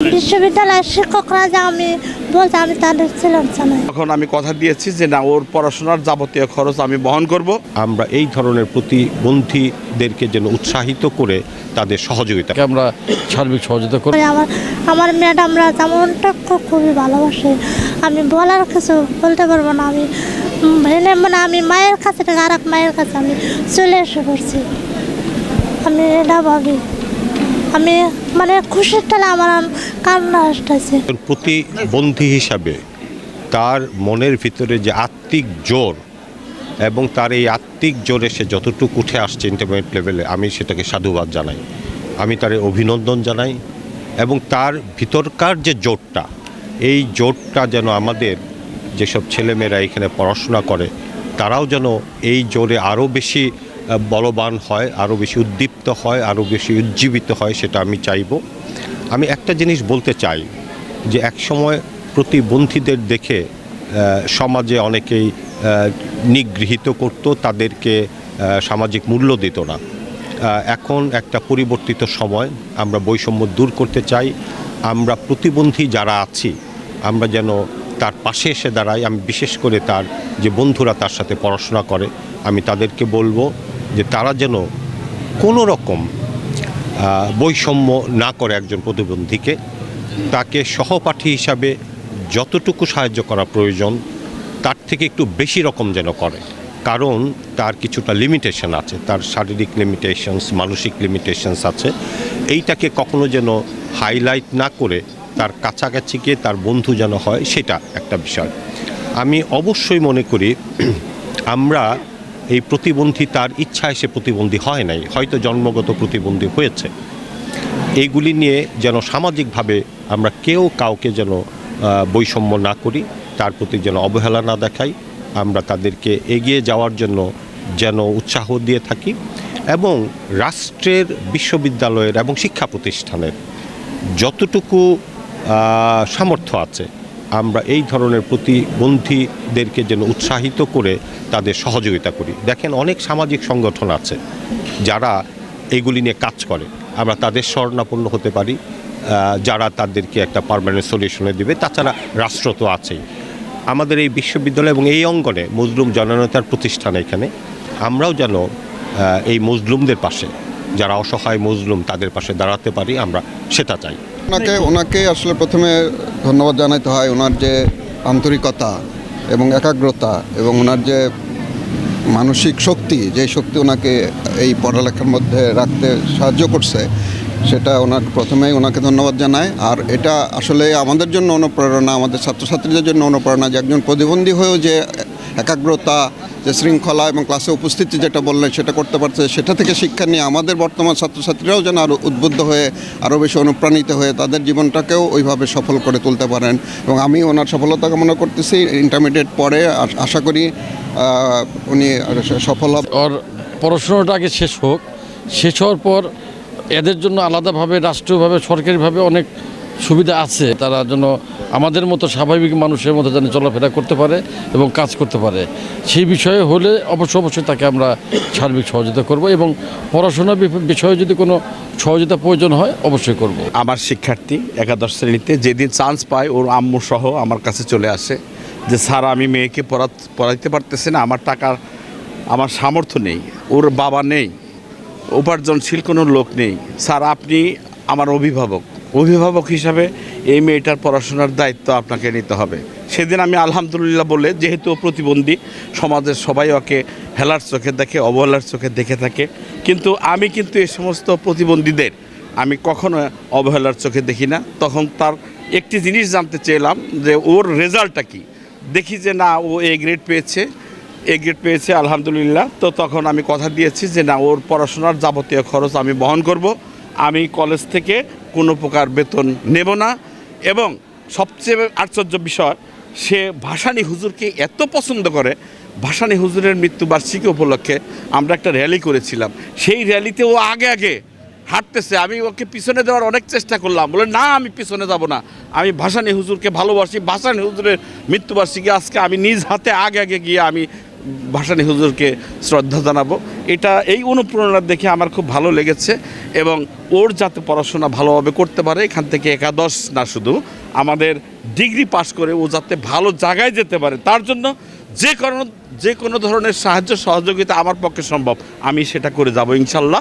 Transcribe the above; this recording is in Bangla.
বিশ্ববিদ্যালয়ের শিক্ষকরা যে আমি বলছে আমি তাদের ছিলাম তখন আমি কথা দিয়েছি যে না ওর পড়াশোনার যাবতীয় খরচ আমি বহন করব। আমরা এই ধরনের প্রতিবন্ধীদেরকে যেন উৎসাহিত করে তাদের সহযোগিতা আমরা সার্বিক সহযোগিতা করি আমার আমার ম্যাডামরা যেমনটা খুব খুবই ভালোবাসে। আমি বলার কিছু বলতে পারব না আমি উম, ভেনে মানে আমি মায়ের কাছে থেকে আর এক মায়ের কাছে আমি চলে এসে পড়ছি। আমি এটা ভাবি আমি মানে খুশির টালে আমার কান্না আসতেছে। প্রতিবন্ধী হিসাবে তার মনের ভিতরে যে আত্মিক জোর এবং তার এই আত্মিক জোরে সে যতটুকু উঠে আসছে ইন্টারমিডিয়েট লেভেলে আমি সেটাকে সাধুবাদ জানাই। আমি তার অভিনন্দন জানাই এবং তার ভিতরকার যে জোরটা, এই জোরটা যেন আমাদের যেসব ছেলেমেয়েরা এখানে পড়াশোনা করে, তারাও যেন এই জোরে আরও বেশি বলবান হয় আরও বেশি উদ্দীপ্ত হয় আরও বেশি উজ্জীবিত হয়, সেটা আমি চাইব। আমি একটা জিনিস বলতে চাই, যে একসময় প্রতিবন্ধীদের দেখে সমাজে অনেকেই নিগৃহীত করত, তাদেরকে সামাজিক মূল্য দিত না। এখন একটা পরিবর্তিত সময়, আমরা বৈষম্য দূর করতে চাই, আমরা প্রতিবন্ধী যারা আছি, আমরা যেন তার পাশে এসে দাঁড়াই। আমি বিশেষ করে তার যে বন্ধুরা তার সাথে পড়াশোনা করে, আমি তাদেরকে বলব যে তারা যেন কোনো রকম বৈষম্য না করে একজন প্রতিবন্ধীকে, তাকে সহপাঠী হিসাবে যতটুকু সাহায্য করা প্রয়োজন, তার থেকে একটু বেশি রকম যেন করে। কারণ তার কিছুটা লিমিটেশন আছে, তার শারীরিক লিমিটেশনস মানসিক লিমিটেশনস আছে। এইটাকে কখনো যেন হাইলাইট না করে তার কাছাকাছি গিয়ে তার বন্ধু যেন হয়, সেটা একটা বিষয়। আমি অবশ্যই মনে করি, আমরা এই প্রতিবন্ধী তার ইচ্ছা এসে প্রতিবন্ধী হয় নাই, হয়তো জন্মগত প্রতিবন্ধী হয়েছে। এইগুলি নিয়ে যেন সামাজিকভাবে আমরা কেউ কাউকে যেন বৈষম্য না করি, তার প্রতি যেন অবহেলা না দেখাই, আমরা তাদেরকে এগিয়ে যাওয়ার জন্য যেন উৎসাহ দিয়ে থাকি এবং রাষ্ট্রের, বিশ্ববিদ্যালয়ের এবং শিক্ষা প্রতিষ্ঠানের যতটুকু সামর্থ্য আছে আমরা এই ধরনের প্রতিবন্ধীদেরকে যেন উৎসাহিত করে তাদের সহযোগিতা করি। দেখেন, অনেক সামাজিক সংগঠন আছে যারা এইগুলি নিয়ে কাজ করে। আমরা তাদের স্বর্ণাপন্ন হতে পারি যারা তাদেরকে একটা পারমানেন্ট সলিউশনে দিবে। তাছাড়া রাষ্ট্র তো আছেই। আমাদের এই বিশ্ববিদ্যালয় এবং এই অঙ্গনে মজলুম জননেতার প্রতিষ্ঠান এখানে। আমরাও যেন এই মজলুমদের পাশে, যারা অসহায় মজলুম তাদের পাশে দাঁড়াতে পারি, আমরা সেটা চাই। ওনাকে ওনাকে আসলে প্রথমে ধন্যবাদ জানাইতে হয় ওনার যে আন্তরিকতা এবং একাগ্রতা এবং ওনার যে মানসিক শক্তি, যে শক্তি ওনাকে এই পড়ালেখার মধ্যে রাখতে সাহায্য করছে, সেটা ওনার প্রথমেই ওনাকে ধন্যবাদ জানায় আর এটা আসলে আমাদের জন্য অনুপ্রেরণা, আমাদের ছাত্রছাত্রীদের জন্য অনুপ্রেরণা যে একজন প্রতিবন্ধী হয়েও যে একাগ্রতা যে শৃঙ্খলা এবং ক্লাসে উপস্থিতি যেটা বললেন, সেটা করতে পারছে। সেটা থেকে শিক্ষা নিয়ে আমাদের বর্তমান ছাত্রছাত্রীরাও যেন আরও উদ্বুদ্ধ হয়ে আরও বেশি অনুপ্রাণিত হয়ে তাদের জীবনটাকেও ওইভাবে সফল করে তুলতে পারেন। এবং আমি ওনার সফলতা কামনা করতেছি ইন্টারমিডিয়েট পরে আশা করি উনি সফল ওর পড়াশোনাটা আগে শেষ হোক। শেষ হওয়ার পর এদের জন্য আলাদাভাবে, রাষ্ট্রীয়ভাবে, সরকারিভাবে অনেক সুবিধা আছে। তারা যেন আমাদের মতো স্বাভাবিক মানুষের মতো যেন চলাফেরা করতে পারে এবং কাজ করতে পারে। সেই বিষয়ে হলে অবশ্য অবশ্যই তাকে আমরা সার্বিক সহযোগিতা করব এবং পড়াশোনার বিপ- বিষয়ে যদি কোনো সহযোগিতা প্রয়োজন হয়, অবশ্যই করব। আমার শিক্ষার্থী একাদশ শ্রেণীতে যেদিন চান্স পায়, ওর আম্মু সহ আমার কাছে চলে আসে যে, স্যার, আমি মেয়েকে পড়া পড়াইতে পারতেছি না, আমার টাকার, আমার সামর্থ্য নেই, ওর বাবা নেই, উপার্জনশীল কোনো লোক নেই। স্যার, আপনি আমার অভিভাবক। অভিভাবক হিসাবে এই মেয়েটার পড়াশোনার দায়িত্ব আপনাকে নিতে হবে। সেদিন আমি আলহামদুলিল্লাহ বলে, যেহেতু প্রতিবন্ধী, সমাজের সবাই ওকে হেলার চোখে দেখে, অবহেলার চোখে দেখে থাকে। কিন্তু আমি কিন্তু এই সমস্ত প্রতিবন্ধীদের, আমি কখনো অবহেলার চোখে দেখি না। তখন তার একটি জিনিস জানতে চেয়েলাম যে ওর রেজাল্টটা কি? দেখি যে না, ও এ গ্রেড পেয়েছে, এ গ্রেড পেয়েছে, আলহামদুলিল্লাহ। তো তখন আমি কথা দিয়েছি যে না, ওর পড়াশোনার যাবতীয় খরচ আমি বহন করব। আমি কলেজ থেকে কোনো প্রকার বেতন নেব না। এবং সবচেয়ে আশ্চর্য বিষয়, সে ভাসানী হুজুরকে এত পছন্দ করে, ভাসানী হুজুরের মৃত্যুবার্ষিকী উপলক্ষে আমরা একটা র্যালি করেছিলাম। সেই র্যালিতে ও আগে আগে হাঁটতেছে। আমি ওকে পিছনে দেওয়ার অনেক চেষ্টা করলাম। বলে, না, আমি পিছনে যাব না। আমি ভাসানী হুজুরকে ভালোবাসি। ভাসানী হুজুরের মৃত্যুবার্ষিকী আজকে আমি নিজ হাতে আগে আগে গিয়ে আমি ভাসানী হুজুরকে শ্রদ্ধা জানাব। এটা এই অনুপ্রেরণা দেখে আমার খুব ভালো লেগেছে এবং ওর যাতে পড়াশোনা ভালোভাবে করতে পারে, এখান থেকে একাদশ না শুধু, আমাদের ডিগ্রি পাশ করে ও যাতে ভালো জায়গায় যেতে পারে, তার জন্য যে কোনো যে কোনো ধরনের সাহায্য, সহযোগিতা আমার পক্ষে সম্ভব। আমি সেটা করে যাব ইনশাল্লাহ।